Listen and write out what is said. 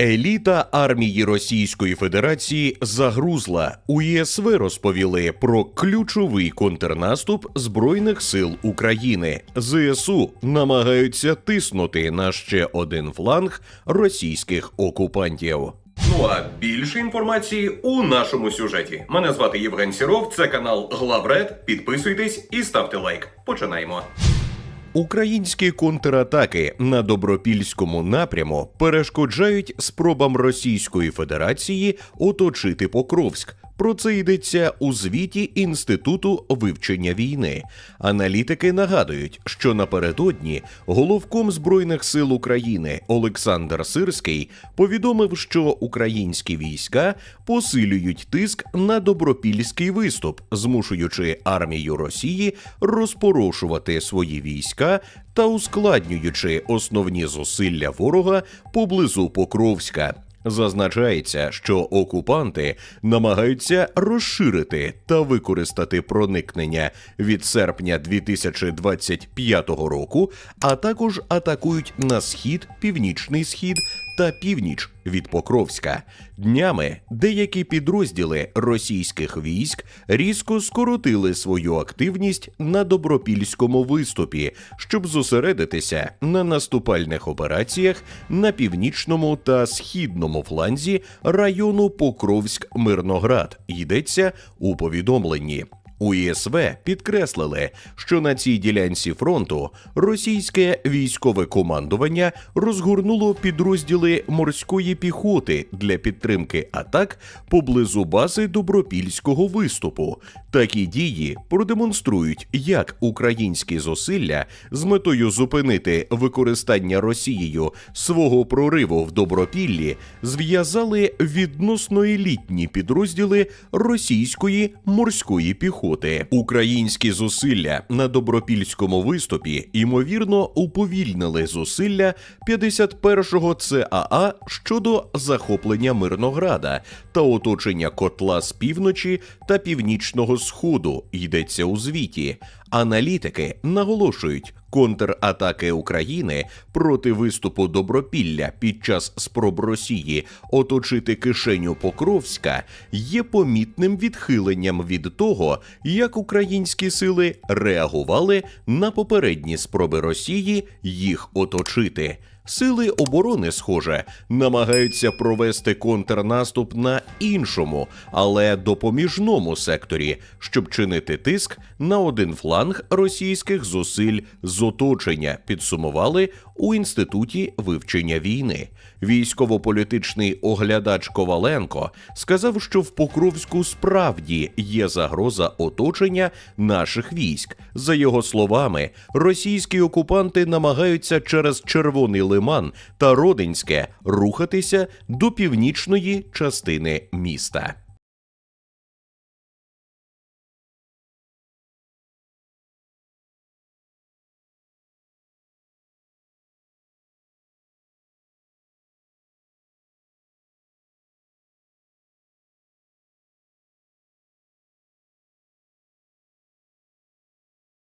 Еліта армії Російської Федерації загрузла. У ЄСВ розповіли про ключовий контрнаступ Збройних сил України. ЗСУ намагаються тиснути на ще один фланг російських окупантів. Ну а більше інформації у нашому сюжеті. Мене звати Євген Сіров. Це канал Главред. Підписуйтесь і ставте лайк. Починаємо. Українські контратаки на добропільському напряму перешкоджають спробам Російської Федерації оточити Покровськ. Про це йдеться у звіті Інституту вивчення війни. Аналітики нагадують, що напередодні головком Збройних сил України Олександр Сирський повідомив, що українські війська посилюють тиск на добропільський виступ, змушуючи армію Росії розпорошувати свої війська та ускладнюючи основні зусилля ворога поблизу Покровська. Зазначається, що окупанти намагаються розширити та використати проникнення від серпня 2025 року, а також атакують на схід, північний схід та північ від Покровська. Днями деякі підрозділи російських військ різко скоротили свою активність на добропільському виступі, щоб зосередитися на наступальних операціях на північному та східному фланзі району Покровськ-Мирноград. Йдеться у повідомленні. У ЄСВ підкреслили, що на цій ділянці фронту російське військове командування розгорнуло підрозділи морської піхоти для підтримки атак поблизу бази добропільського виступу. Такі дії продемонструють, як українські зусилля з метою зупинити використання Росією свого прориву в добропіллі зв'язали відносно елітні підрозділи російської морської піхоти. Українські зусилля на добропільському виступі ймовірно уповільнили зусилля 51-го ЦАА щодо захоплення Мирнограда та оточення котла з півночі та північного сходу. Йдеться у звіті. Аналітики наголошують, контратаки України проти виступу Добропілля під час спроб Росії оточити кишеню Покровська є помітним відхиленням від того, як українські сили реагували на попередні спроби Росії їх оточити. Сили оборони, схоже, намагаються провести контрнаступ на іншому, але допоміжному секторі, щоб чинити тиск на один фланг російських зусиль з оточення, підсумували у інституті вивчення війни. Військово-політичний оглядач Коваленко сказав, що в Покровську справді є загроза оточення наших військ. За його словами, російські окупанти намагаються через Червоний Лиман та Родинське рухатися до північної частини міста.